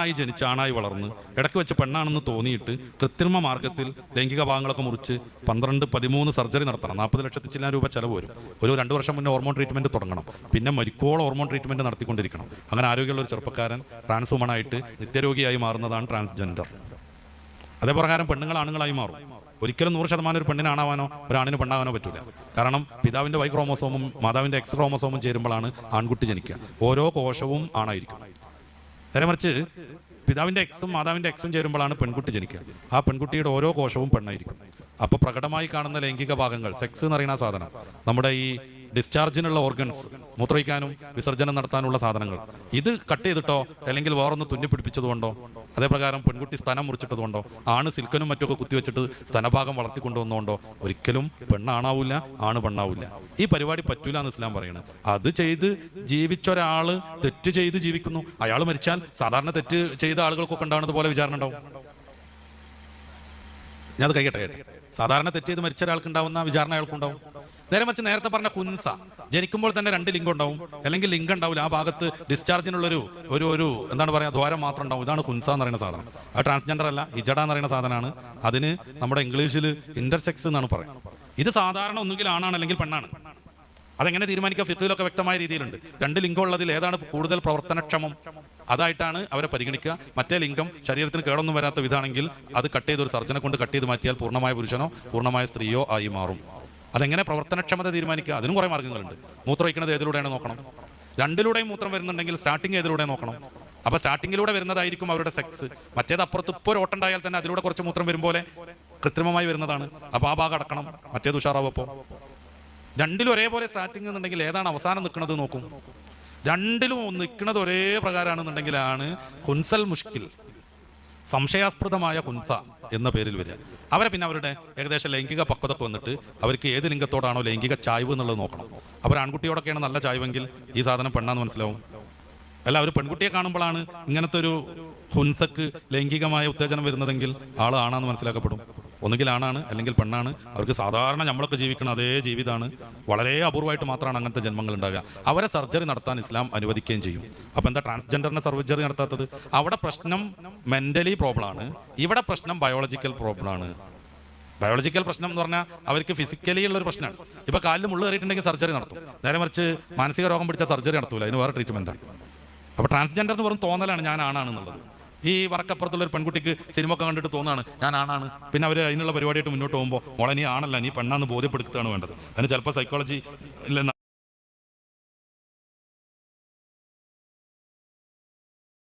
ആണായി ജനിച്ച് ആണായി വളർന്ന് ഇടയ്ക്ക് വെച്ച് പെണ്ണാണെന്ന് തോന്നിയിട്ട് കൃത്രിമ മാർഗത്തിൽ ലൈംഗിക ഭാഗങ്ങളൊക്കെ മുറിച്ച് പന്ത്രണ്ട് പതിമൂന്ന് സർജറി നടത്തണം. നാൽപ്പത് ലക്ഷത്തി ചില്ലാൻ രൂപ ചിലവ് വരും. ഒരു രണ്ട് വർഷം മുന്നേ ഹോർമോൺ ട്രീറ്റ്മെന്റ് തുടങ്ങണം. പിന്നെ മരിക്കോളം ഹോർമോൺ ട്രീറ്റ്മെന്റ് നടത്തിക്കൊണ്ടിരിക്കണം. അങ്ങനെ ആരോഗ്യമുള്ള ഒരു ചെറുപ്പക്കാരൻ ട്രാൻസ് വുമണായിട്ട് നിത്യരോഗിയായി മാറുന്നതാണ് ട്രാൻസ്ജെൻഡർ അതേ പ്രകാരം പെണ്ണുങ്ങൾ ആണുങ്ങളായി മാറും. ഒരിക്കലും നൂറ് ശതമാനം ഒരു പെണ്ണിനാണാവാനോ ഒരാണിന് പെണ്ണാവാനോ പറ്റില്ല കാരണം പിതാവിന്റെ വൈ ക്രോമോസോമും മാതാവിന്റെ എക്സ് ക്രോമോസോമും ചേരുമ്പോഴാണ് ആൺകുട്ടി ജനിക്കുക. ഓരോ കോശവും ആണായിരിക്കും. നേരെ മറിച്ച് പിതാവിന്റെ എക്സും മാതാവിന്റെ എക്സും ചേരുമ്പോഴാണ് പെൺകുട്ടി ജനിക്കുക. ആ പെൺകുട്ടിയുടെ ഓരോ കോശവും പെണ്ണായിരിക്കും. അപ്പൊ പ്രകടമായി കാണുന്ന ലൈംഗിക ഭാഗങ്ങൾ സെക്സ് എന്ന് പറയുന്ന സാധനം നമ്മുടെ ഈ ഡിസ്ചാർജിനുള്ള ഓർഗൻസ് മൂത്രയിക്കാനും വിസർജനം നടത്താനുള്ള സാധനങ്ങൾ ഇത് കട്ട് ചെയ്തിട്ടോ അല്ലെങ്കിൽ വേറൊന്ന് തുന്നി പിടിപ്പിച്ചതുകൊണ്ടോ അതേപ്രകാരം പെൺകുട്ടി സ്ഥലം മുറിച്ചിട്ടതുകൊണ്ടോ ആണ് സിൽക്കനും മറ്റൊക്കെ കുത്തിവെച്ചിട്ട് സ്ഥലഭാഗം വളർത്തിക്കൊണ്ടുവന്നുകൊണ്ടോ ഒരിക്കലും പെണ്ണാണാവൂല ആണ് പെണ്ണാവൂല ഈ പരിപാടി പറ്റൂല എന്ന് ഇസ്ലാം പറയുന്നത് അത് ചെയ്ത് ജീവിച്ച ഒരാൾ തെറ്റ് ചെയ്ത് ജീവിക്കുന്നു. അയാൾ മരിച്ചാൽ സാധാരണ തെറ്റ് ചെയ്ത ആളുകൾക്കൊക്കെ ഉണ്ടാകുന്നത് പോലെ വിചാരണ ഉണ്ടാവും. ഞാൻ അത് കഴിയട്ടെ കേട്ടെ സാധാരണ തെറ്റ് ചെയ്ത് മരിച്ച ഒരാൾക്ക് ഉണ്ടാവുന്ന വിചാരണ അയാൾക്കുണ്ടാവും. നേരെ മറിച്ച് നേരത്തെ പറഞ്ഞ കുൻസ ജനിക്കുമ്പോൾ തന്നെ രണ്ട് ലിംഗം ഉണ്ടാവും. അല്ലെങ്കിൽ ലിംഗം ഉണ്ടാവില്ല. ആ ഭാഗത്ത് ഡിസ്ചാർജിനുള്ളൊരു ഒരു ഒരു എന്താണ് പറയുക ദ്വാരം മാത്രം ഉണ്ടാവും. ഇതാണ് കുൻസ എന്ന് പറയുന്ന സാധനം. ആ ട്രാൻസ്ജെൻഡർ അല്ല ഇജഡ എന്ന് പറയുന്ന സാധനമാണ്. അതിന് നമ്മുടെ ഇംഗ്ലീഷിൽ ഇന്റർസെക്സ് എന്നാണ് പറയുന്നത് ഇത് സാധാരണ ഒന്നുകിൽ ആണാണ് അല്ലെങ്കിൽ പെണ്ണാണ്. അതെങ്ങനെ തീരുമാനിക്കുക? ഫിഖിലൊക്കെ വ്യക്തമായ രീതിയിലുണ്ട്. രണ്ട് ലിംഗം ഉള്ളതിൽ ഏതാണ് കൂടുതൽ പ്രവർത്തനക്ഷമം? അതായിട്ടാണ് അവരെ പരിഗണിക്കുക. മറ്റേ ലിംഗം ശരീരത്തിന് കേടൊന്നും വരാത്ത വിധാണെങ്കിൽ അത് കട്ട് ചെയ്ത് ഒരു സർജനെ കൊണ്ട് കട്ട് ചെയ്ത് മാറ്റിയാൽ പൂർണമായ പുരുഷനോ പൂർണമായ സ്ത്രീയോ ആയി മാറും. അതെങ്ങനെ പ്രവർത്തനക്ഷമത തീരുമാനിക്കുക? അതിനും കുറേ മാർഗങ്ങളുണ്ട് മൂത്രം ഒഴിക്കുന്നത് ഏതിലൂടെയാണ് നോക്കണം? രണ്ടിലൂടെയും മൂത്രം വരുന്നുണ്ടെങ്കിൽ സ്റ്റാർട്ടിങ് ഏതിലൂടെ നോക്കണം? അപ്പൊ സ്റ്റാർട്ടിങ്ങിലൂടെ വരുന്നതായിരിക്കും അവരുടെ സെക്സ് മറ്റേത് അപ്പുറത്ത് ഇപ്പോൾ ഓട്ടുണ്ടായാൽ തന്നെ അതിലൂടെ കുറച്ച് മൂത്രം വരും പോലെ കൃത്രിമമായി വരുന്നതാണ്. അപ്പൊ ആ ഭാഗം അടക്കണം. മറ്റേത് ഉഷാറാവപ്പോ രണ്ടിലും ഒരേപോലെ സ്റ്റാർട്ടിങ് എന്നുണ്ടെങ്കിൽ ഏതാണ് അവസാനം നിൽക്കുന്നത് നോക്കും. രണ്ടിലും നിൽക്കുന്നത് ഒരേ പ്രകാരമാണെന്നുണ്ടെങ്കിലാണ് ഹുൻസൽ മുഷ്കിൽ. സംശയാസ്പദമായ ഹുൻസ എന്ന പേരിൽ വരിക. അവരെ പിന്നെ അവരുടെ ഏകദേശം ലൈംഗിക പക്വതൊക്കെ വന്നിട്ട് അവർക്ക് ഏത് ലിംഗത്തോടാണോ ലൈംഗിക ചായ്വ് എന്നുള്ളത് നോക്കണം. അവർ ആൺകുട്ടിയോടൊക്കെയാണ് നല്ല ചായ്വെങ്കിൽ ഈ സാധനം പെണ്ണാന്ന് മനസ്സിലാവും? അല്ല ഒരു പെൺകുട്ടിയെ കാണുമ്പോഴാണ് ഇങ്ങനത്തെ ഒരു ഹുൻസക്ക് ലൈംഗികമായ ഉത്തേജനം വരുന്നതെങ്കിൽ ആൾ ആണാന്ന് മനസ്സിലാക്കപ്പെടും. ഒന്നുകിൽ ആണാണ് അല്ലെങ്കിൽ പെണ്ണാണ്. അവർക്ക് സാധാരണ നമ്മളൊക്കെ ജീവിക്കുന്ന അതേ ജീവിതമാണ് വളരെ അപൂർവമായിട്ട് മാത്രമാണ് അങ്ങനത്തെ ജന്മങ്ങൾ ഉണ്ടാകുക. അവരെ സർജറി നടത്താൻ ഇസ്ലാം അനുവദിക്കുകയും ചെയ്യും. അപ്പൊ എന്താ ട്രാൻസ്ജെൻഡറിനെ സർജറി നടത്താത്തത്? അവിടെ പ്രശ്നം മെന്റലി പ്രോബ്ലമാണ് ഇവിടെ പ്രശ്നം ബയോളജിക്കൽ പ്രോബ്ലമാണ് ബയോളജിക്കൽ പ്രശ്നം എന്ന് പറഞ്ഞാൽ അവർക്ക് ഫിസിക്കലി ഉള്ള ഒരു പ്രശ്നമാണ്. ഇപ്പൊ കാലിൽ മുള്ളു കയറിയിട്ടുണ്ടെങ്കിൽ സർജറി നടത്തും. നേരെ മറിച്ച് മാനസിക രോഗം പിടിച്ച സർജറി നടത്തൂല. അതിന് വേറെ ട്രീറ്റ്മെന്റ് ആണ്. അപ്പൊ ട്രാൻസ്ജെൻഡർ എന്ന് പറഞ്ഞ തോന്നലാണ് ഞാൻ ആണാണെന്നുള്ളത്. ഈ വറക്കപ്പുറത്തുള്ള ഒരു പെൺകുട്ടിക്ക് സിനിമ ഒക്കെ കണ്ടിട്ട് തോന്നാണ്. ഞാൻ ആണാണ്. പിന്നെ അവർ അതിനുള്ള പരിപാടിയായിട്ട് മുന്നോട്ട് പോകുമ്പോൾ മോളെ നീ ആണല്ല നീ പെണ്ണാന്ന് ബോധ്യപ്പെടുത്തുകയാണ് വേണ്ടത്. അതിന് ചിലപ്പോൾ സൈക്കോളജി